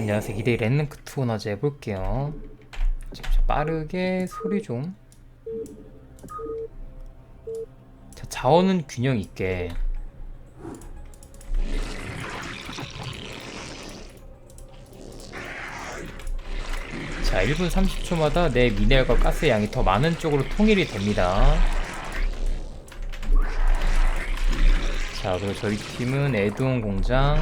안녕하세요. 2대 랜랭크 투어나즈 해볼게요. 저 빠르게 소리 좀. 자, 자원은 균형 있게. 자, 1분 30초마다 내 미네랄과 가스 양이 더 많은 쪽으로 통일이 됩니다. 자, 그리고 저희 팀은 에드온 공장.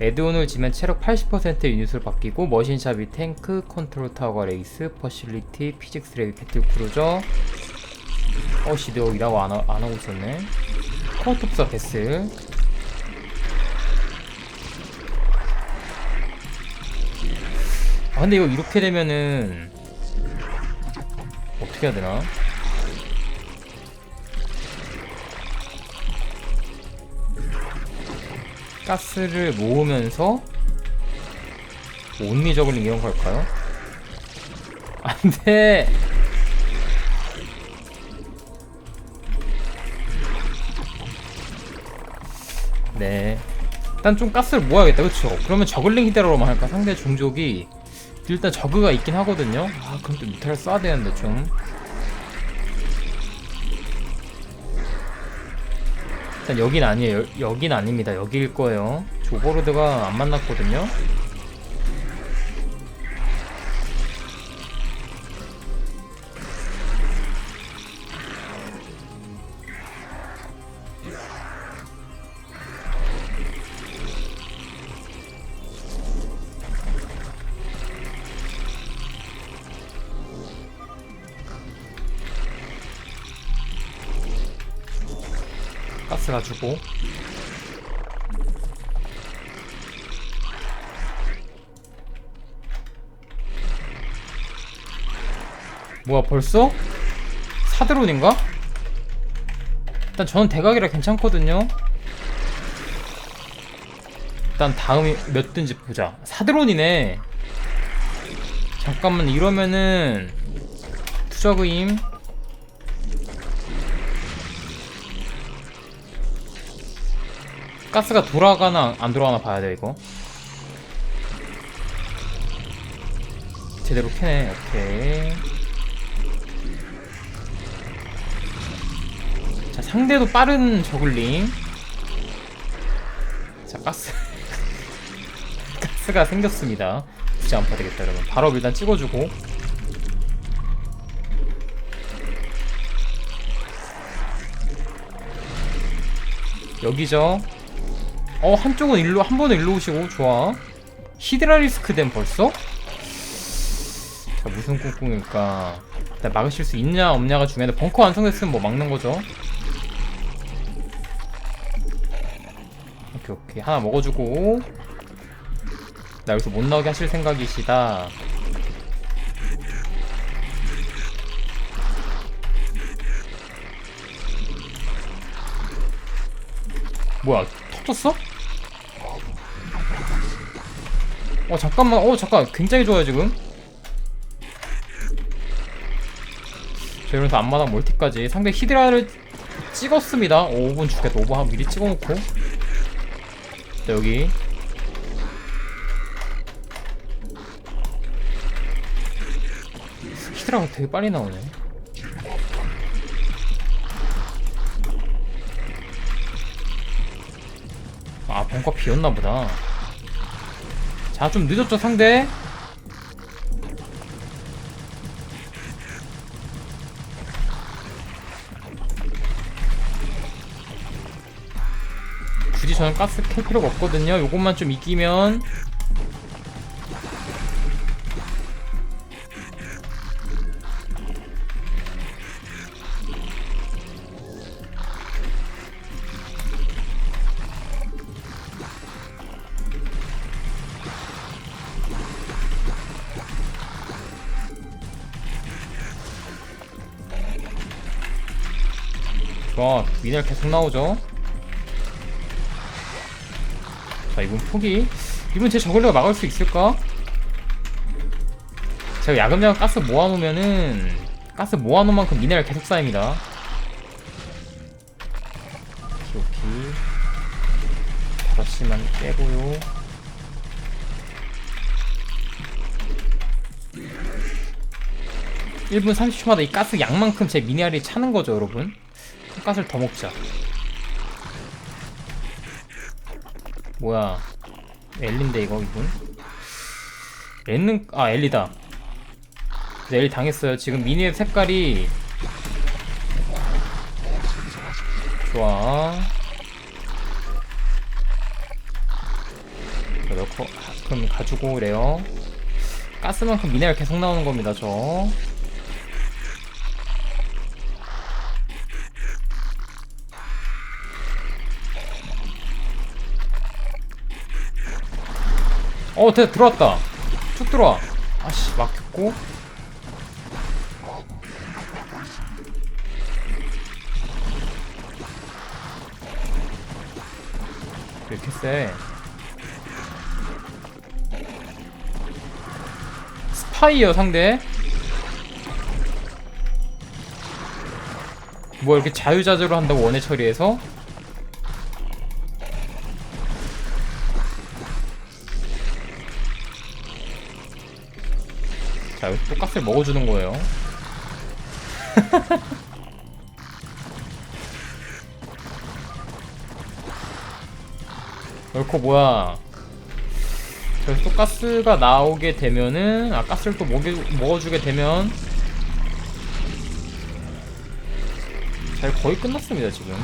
에드온을 지면 체력 80% 유닛으로 바뀌고 머신샵이 탱크, 컨트롤 타워가 레이스, 퍼실리티, 피직스 레이 배틀 크루저. 어 시드어 일하고 안, 하, 안 하고 있었네. 코어톱사 베슬 아 근데 이거 이렇게 되면은 어떻게 해야 되나? 가스를 모으면서 온리 저글링 이런 걸까요? 안돼 네. 일단 좀 가스를 모아야겠다. 그쵸? 그러면 저글링 히데로만 할까? 상대 종족이 일단 저그가 있긴 하거든요. 아 그럼 또 미탈을 써야 되는데 좀 일단 여긴 아니에요. 여, 여긴 아닙니다. 여기일 거예요. 조버로드가 안 만났거든요. 가스 가지고. 뭐야 벌써? 사드론인가? 일단 저는 대각이라 괜찮거든요. 일단 다음이 몇 든지 보자. 사드론이네. 잠깐만 이러면은 투저그임 가스가 돌아가나 안 돌아가나 봐야 돼 이거. 제대로 캐네. 오케이. 자 상대도 빠른 저글링. 자 가스. 가스가 생겼습니다. 진짜 안 파 되겠다 여러분. 바로 일단 찍어주고. 여기죠 어 한쪽은 일로 한 번은 일로 오시고 좋아. 히드라 리스크 된 벌써? 자 무슨 꿍꿍일까? 일단 막으실 수 있냐 없냐가 중요한데 벙커 완성됐으면 뭐 막는 거죠? 오케이 오케이. 하나 먹어주고. 나 여기서 못 나오게 하실 생각이시다. 뭐야 터졌어? 어 잠깐만. 어 잠깐. 굉장히 좋아요 지금. 자 이러면서 앞마당 멀티까지 상대 히드라를 찍었습니다. 5분 죽겠다. 5분 한 미리 찍어놓고. 자 여기. 히드라가 되게 빨리 나오네. 아 벙커 비었나보다 자 좀 늦었죠 상대? 굳이 저는 가스 캘 필요가 없거든요. 요것만 좀 이기면 좋아. 미넬 계속 나오죠. 자 이분 포기. 이분 제 저글리가 막을 수 있을까? 제가 야금야금 가스 모아놓으면은 가스 모아놓은 만큼 미네랄 계속 쌓입니다. 오케이 다섯시만 빼고요. 일분 30초마다 이 가스 양만큼 제 미네랄이 차는 거죠 여러분. 가스를 더 먹자. 뭐야? 엘린데 이거 이분? 엘는 아 엘리다. 그래서 엘리 당했어요. 지금 미니의 색깔이 좋아. 자, 넣고 그럼 가지고 그래요. 가스만큼 미네랄 계속 나오는 겁니다, 저. 어, 됐 들어왔다. 쭉 들어와. 아씨, 막혔고. 왜 이렇게 세? 스파이어 상대. 뭐 이렇게 자유자재로 한다고 원해 처리해서? 자, 또 가스를 먹어주는 거예요. 옳고 뭐야? 그래서 또 가스가 나오게 되면은 아 가스를 또 먹여, 먹어주게 되면 잘 거의 끝났습니다 지금.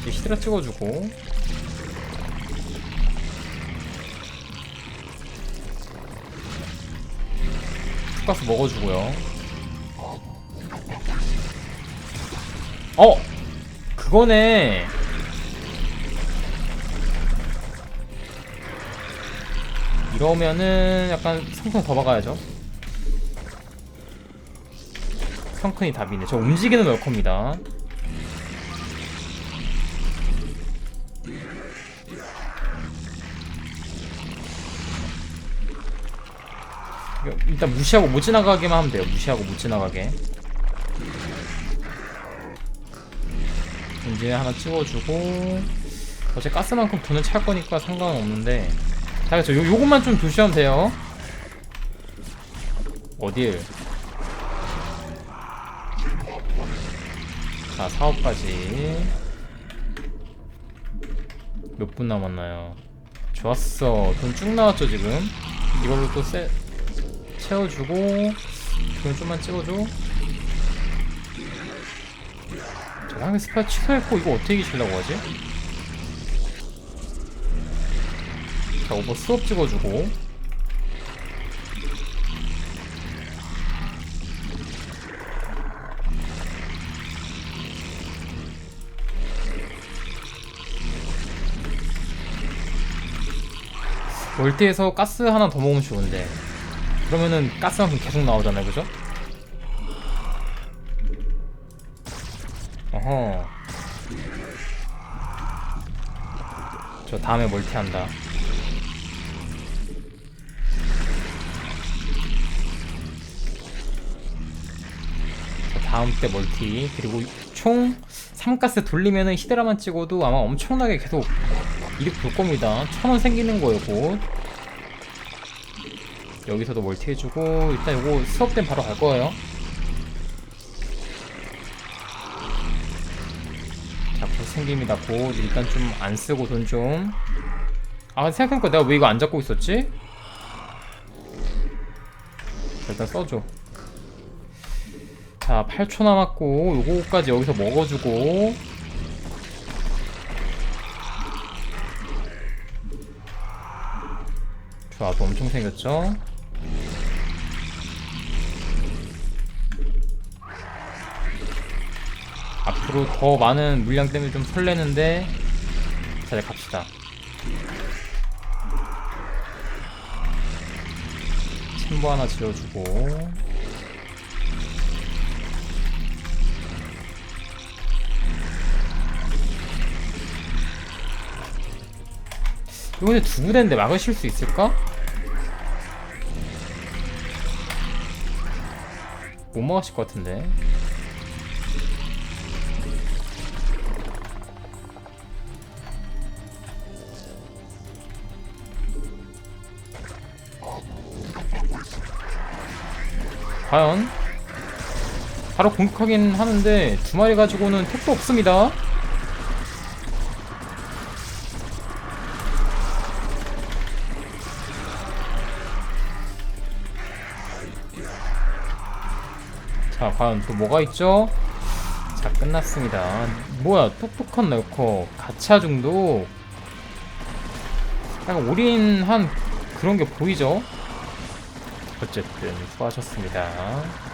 이제 히드라 찍어주고 가스 먹어주고요. 어, 그거네. 이러면은 약간 성큰 더 박아야죠. 성큰이 답이네. 저 움직이는 널커입니다. 일단 무시하고 못 지나가게만 하면 돼요. 무시하고 못 지나가게. 엔진에 하나 찍어주고. 어제 가스만큼 돈은 찰 거니까 상관은 없는데. 자 그쵸 요, 요것만 좀 조심하면 돼요. 어딜? 자 사업까지. 몇 분 남았나요? 좋았어. 돈 쭉 나왔죠 지금? 이걸로 또 세, 채워주고 돈 좀만 찍어줘. 자, 상대 스파 취소했고 이거 어떻게 이기려고 하지? 자 오버 수업 찍어주고. 월드에서 가스 하나 더 먹으면 좋은데 그러면은 가스만큼 계속 나오잖아요 그죠? 어허. 저 다음에 멀티한다. 자, 다음 때 멀티. 그리고 총 3가스 돌리면은 히드라만 찍어도 아마 엄청나게 계속 이득 볼 겁니다. 천 원 생기는 거예요 곧 여기서도 멀티 해주고 일단 요거 수업 땐 바로 갈 거예요 자, 곧 생깁니다. 곧 일단 좀 안 쓰고 돈 좀. 아, 생각해보니까 내가 왜 이거 안 잡고 있었지? 자, 일단 써줘. 자, 8초 남았고, 요거까지 여기서 먹어주고. 좋아, 또 엄청 생겼죠? 앞으로 더 많은 물량 때문에 좀 설레는데 자 이제 갑시다. 챔버 하나 지어주고. 이거 근데 두 부대인데 막으실 수 있을까? 못 막으실 것 같은데 과연 바로 공격하긴 하는데 두 마리 가지고는 택도 없습니다. 자, 과연 또 뭐가 있죠? 자, 끝났습니다. 뭐야, 똑똑한 널커, 가차 중독. 약간 올인한 그런 게 보이죠? 어쨌든 수고하셨습니다.